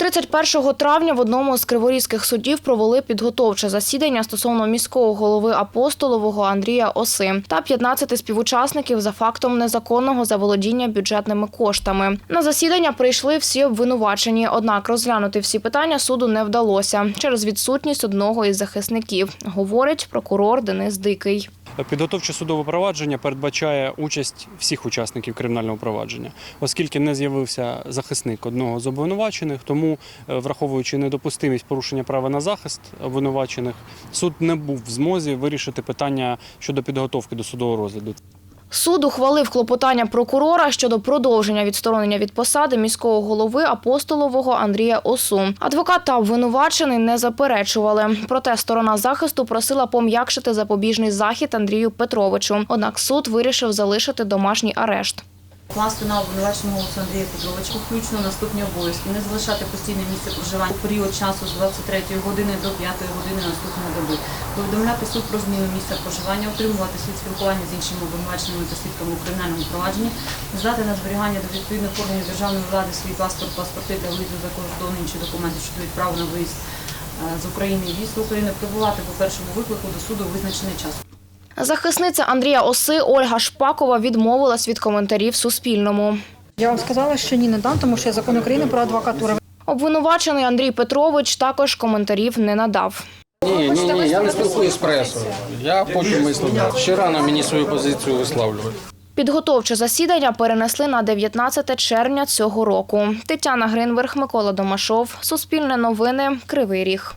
31 травня в одному з криворізьких судів провели підготовче засідання стосовно міського голови апостолового Андрія Оси та 15 співучасників за фактом незаконного заволодіння бюджетними коштами. На засідання прийшли всі обвинувачені, однак розглянути всі питання суду не вдалося через відсутність одного із захисників, говорить прокурор Денис Дикий. Підготовче судове провадження передбачає участь всіх учасників кримінального провадження, оскільки не з'явився захисник одного з обвинувачених, тому, е, враховуючи недопустимість порушення права на захист обвинувачених, суд не був в змозі вирішити питання щодо підготовки до судового розгляду. Суд ухвалив клопотання прокурора щодо продовження відсторонення від посади міського голови апостолового Андрія Осу. Адвокат та обвинувачений не заперечували. Проте сторона захисту просила пом'якшити запобіжний захід Андрію Петровичу. Однак суд вирішив залишити домашній арешт. Класти на голосу Андрія Петровича включно наступні обов'язки. Не залишати постійне місце проживання у період часу з 23 години до 5 години наступної доби. Повідомляти суд про зміну місця проживання, отримувати слід спілкування з іншими обвинуваченими та свідками у кримінальному провадженні, здати на зберігання до відповідних органів державної влади свій паспорт, паспорти для виїзду за кордон, інші документи, що дають на виїзд е, з України і в'їзд в прибувати по першому виклику до суду визначений час. Захисниця Андрія Оси Ольга Шпакова відмовилась від коментарів Суспільному. Я вам сказала, що ні, не дам, тому що є закон України про адвокатуру. Обвинувачений Андрій Петрович також коментарів не надав. Ні, ні, ні, я не спілкуюсь з пресою. Я потім висловлю. Ще рано мені свою позицію висловлювати. Підготовче засідання перенесли на 19 червня цього року. Тетяна Гринверх, Микола Домашов, Суспільне новини, Кривий Ріг.